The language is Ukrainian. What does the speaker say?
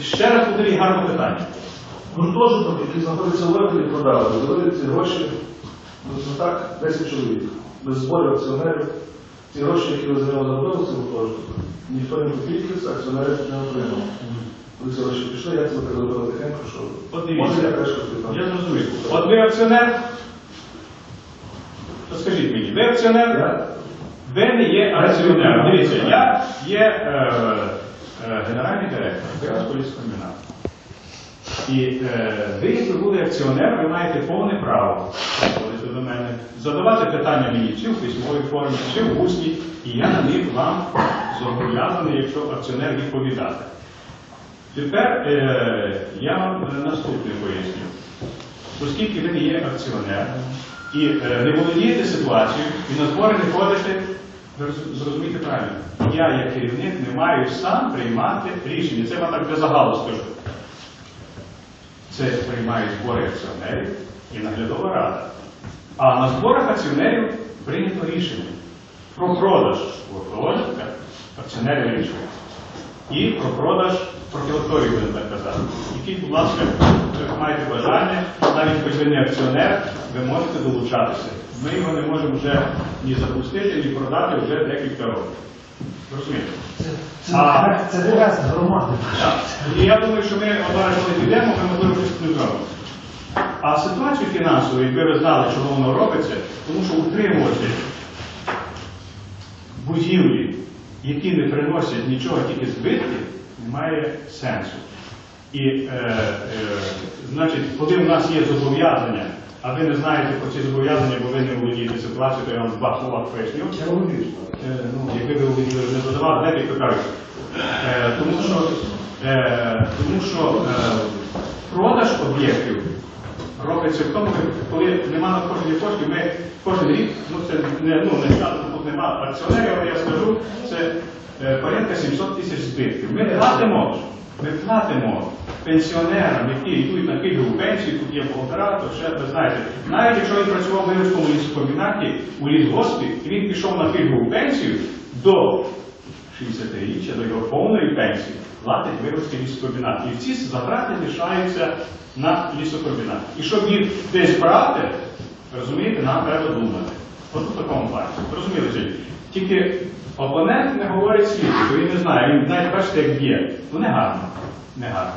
Ще раз повторіть гарне питання. Гуртожиток, який знаходиться в Левелі, продали. Завели ці гроші, ну так, 10 чоловік. Без зборів акціонерів. Ці гроші, які ви за нього заробили, це гуртожиток. Ніхто не копійки акціонерів не отримав. Ви ці гроші пішли, як це зробили тихенько, що може я теж. Я зрозумів. От ви акціонер. То скажіть мені, ви акціонер? Ви не є акціонером. Дивіться, я є е, е, генеральний директор Київського І е, ви, як ви були акціонером, ви маєте повне право до мене, задавати питання мені чи в письмовій формі, чи в усній, і я на них вам зобов'язаний, якщо акціонер відповідати. Тепер е, я вам наступне поясню. Оскільки ви не є акціонером і е, не володієте ситуацією, і на збори не ходите, зрозумійте правильно, я як керівник не маю сам приймати рішення. Це я вам так для загалу скажу. Це приймають збори акціонерів і наглядова рада. А на зборах акціонерів прийнято рішення про продаж Акціонерів рішення. І про продаж профілакторії, будемо так казати. Які, будь ласка, маєте бажання, навіть хоч ви не акціонер, ви можете долучатися. Ми його не можемо вже ні запустити, ні продати вже декілька років. Розумієте? А- Це громади. Так. І я думаю, що ми одразу коли підемо, ми можливо щось не зробимо. А ситуацію фінансову, якби ви знали, чого воно робиться, тому що утримувати будівлі, які не приносять нічого, тільки збитки, немає сенсу. І, е, е, значить, коли в нас є зобов'язання, а ви не знаєте про ці зобов'язання, бо ви не володієте ситуацією, то я вам в два слова поясню. Е, ну, якби ви володіли, не додавали, декілька кажуть. Е, тому що, е, тому що е, продаж об'єктів робиться в тому, коли нема надходження коштів, ми кожен рік, ну це не ну не тут нема акціонерів, але я скажу, це е, порядка 700 тисяч збитків. Ми платимо, ми платимо пенсіонерам, які йдуть на пільгову пенсію, тут є полтора, то ще ви знаєте, навіть якщо він працював в Вирівському лісокомбінаті у лісгоспі, і він пішов на пільгову пенсію до 60-річчя, до його повної пенсії, платить Вирівський лісокомбінат. І всі затрати лишаються на лісокомбінат. І щоб їх десь брати, розумієте, нам треба думати. От у такому плані. Розумієте? Тільки опонент не говорить світу, бо він не знає, він навіть бачите, як б'є. Ну не гарно. Не гарно.